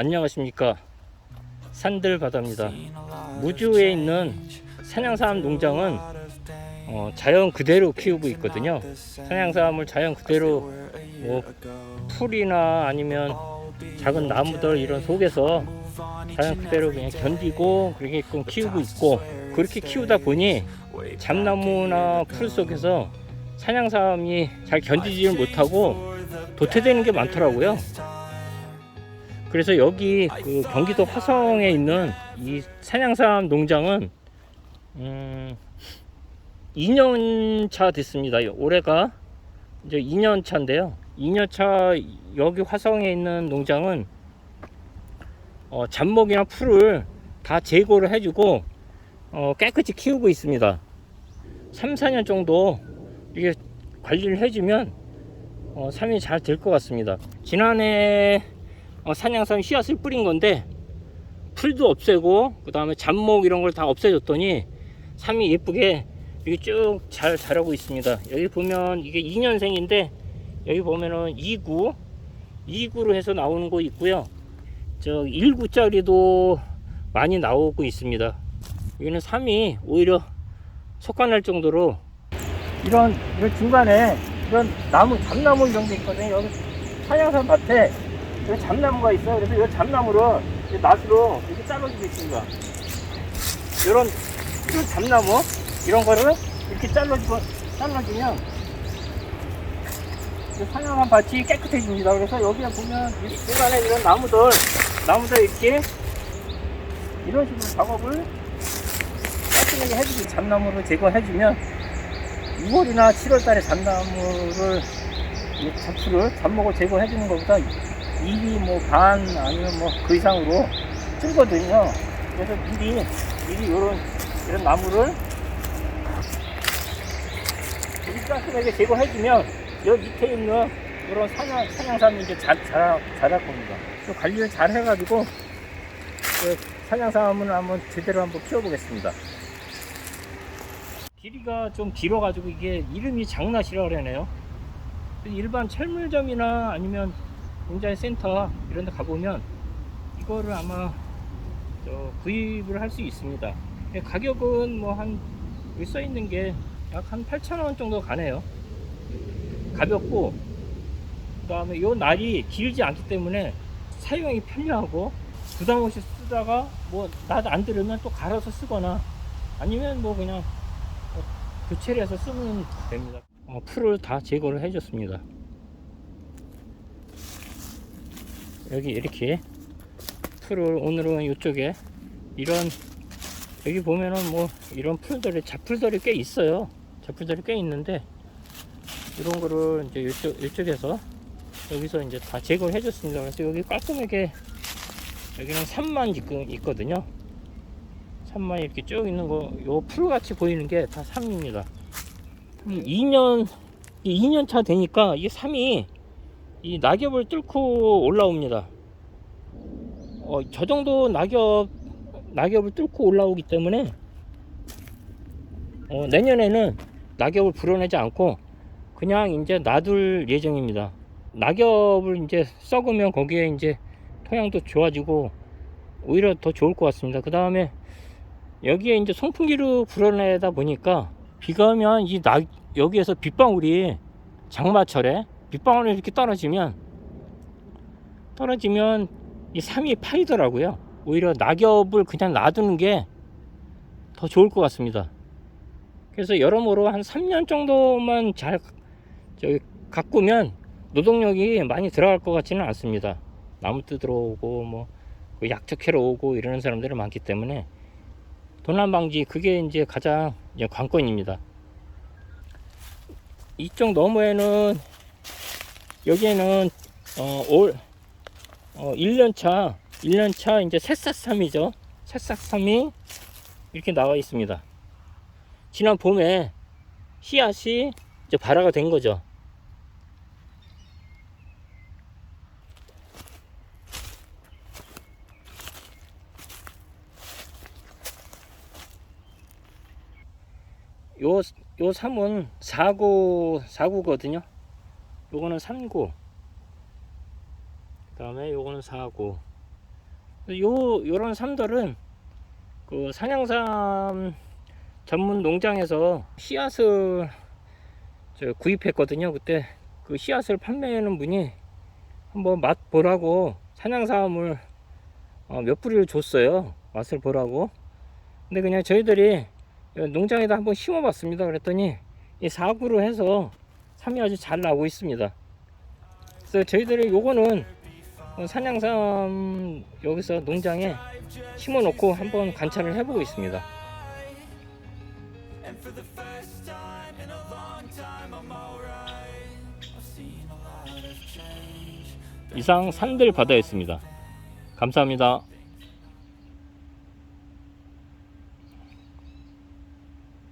안녕하십니까? 산들 바다입니다. 무주에 있는 산양삼 농장은 어, 자연 그대로 키우고 있거든요. 산양삼을 자연 그대로 뭐 풀이나 아니면 작은 나무들 이런 속에서 자연 그대로 그냥 견디고 그렇게끔 키우고 있고 그렇게 키우다 보니 잡나무나 풀 속에서 산양삼이 잘 견디지를 못하고 도태되는 게 많더라고요. 그래서 여기 그 경기도 화성에 있는 이 산양삼 농장은 음 2년 차 됐습니다. 올해가 이제 2년 차인데요. 2년 차 여기 화성에 있는 농장은 어, 잡목이나 풀을 다 제거를 해주고 어, 깨끗이 키우고 있습니다. 3, 4년 정도 이게 관리를 해주면 어, 삶이 잘 될 것 같습니다. 지난해 어, 산양삼 씨앗을 뿌린 건데 풀도 없애고 그 다음에 잡목 이런 걸 다 없애줬더니 삶이 예쁘게 이게 쭉잘 자라고 있습니다. 여기 보면 이게 2년생인데 여기 보면은 2구 2구로 해서 나오는 거 있고요. 저 1구짜리도 많이 나오고 있습니다. 여기는 3이 오히려 속가날 정도로 이런 이런 중간에 이런 나무 잡나무 이런 게 있거든요. 여기 산양산 밭에 여기 잡나무가 있어요. 그래서 이 잡나무를 이 낫으로 이렇게 잘라주고 있습니다. 이런 이런 잡나무 이런 거를 이렇게 잘라주고 잘라주면 이 산양산 밭이 깨끗해집니다. 그래서 여기에 보면 이 중간에 이런 나무들 나무들 이렇게 이런 식으로 작업을 깔끔하게 해주고 잡나무를 제거해주면 6월이나 7월 달에 잡나무를 이 잡초를 잡목을 제거해주는 것보다 일이 뭐반 아니면 뭐 그 이상으로 줄거든요. 그래서 미리 미리 이런 이런 나무를 이렇게 깔끔하게 제거해주면 여기 밑에 있는 이런 산양 산양삼이 이제 잘 자라 자랄 겁니다. 또 관리를 잘 해가지고 그 산양삼을 한번 제대로 한번 키워보겠습니다. 길이가 좀 길어가지고 이게 이름이 장낫이라 그러네요. 일반 철물점이나 아니면 농자의 센터 이런 데 가보면 이거를 아마 저 구입을 할 수 있습니다. 예, 가격은 뭐 한 여기 써 있는 게 약 한 8,000원 정도 가네요. 가볍고 그 다음에 요 날이 길지 않기 때문에 사용이 편리하고 부담 없이 쓰다가 뭐 나도 안 들으면 또 갈아서 쓰거나 아니면 뭐 그냥 어, 교체를 해서 쓰면 됩니다. 어, 풀을 다 제거를 해줬습니다. 여기 이렇게 풀을 오늘은 이쪽에 이런 여기 보면은 뭐 이런 풀들이 잡풀들이 꽤 있어요. 잡풀들이 꽤 있는데 이런 거를 이제 이쪽 이쪽에서 여기서 이제 다 제거를 해줬습니다. 그래서 여기 깔끔하게 여기는 산만 지금 있거든요. 산만 이렇게 쭉 있는 거, 요 풀같이 보이는 게다 삼입니다. 2년, 2년 차 되니까 이 삼이 이 낙엽을 뚫고 올라옵니다. 어, 저 정도 낙엽, 낙엽을 뚫고 올라오기 때문에 어, 내년에는 낙엽을 불어내지 않고 그냥 이제 놔둘 예정입니다. 낙엽을 이제 썩으면 거기에 이제 토양도 좋아지고 오히려 더 좋을 것 같습니다. 그 다음에 여기에 이제 송풍기로 불어내다 보니까 비가 오면 이 낙, 여기에서 빗방울이 장마철에 빗방울이 이렇게 떨어지면 떨어지면 이 삶이 파이더라고요. 오히려 낙엽을 그냥 놔두는 게 더 좋을 것 같습니다. 그래서 여러모로 한 3년 정도만 잘 저기 가꾸면 노동력이 많이 들어갈 것 같지는 않습니다. 나무 뜯으러 오고 뭐 약척해러 오고 이러는 사람들이 많기 때문에 도난 방지 그게 이제 가장 관건입니다. 이쪽 너머에는 여기에는 어, 올 어, 1년차 1년차 이제 새싹삼이죠. 새싹삼이 이렇게 나와 있습니다. 지난 봄에 씨앗이 이제 발화가 된 거죠. 요, 요 3은 4구, 4구거든요. 요거는 3구. 그 다음에 요거는 4구. 요 요런 삼들은 그 산양삼 전문 농장에서 씨앗을 저 구입했거든요. 그때 그 씨앗을 판매하는 분이 한번 맛 보라고 산양삼을 어, 몇 뿌리를 줬어요. 맛을 보라고. 근데 그냥 저희들이 농장에다 한번 심어 봤습니다. 그랬더니 이 사구로 해서 삼이 아주 잘 나오고 있습니다. 그래서 저희들이 요거는 어, 산양삼 여기서 농장에 심어놓고 한번 관찰을 해보고 있습니다. 이상 산들 바다였습니다. 감사합니다.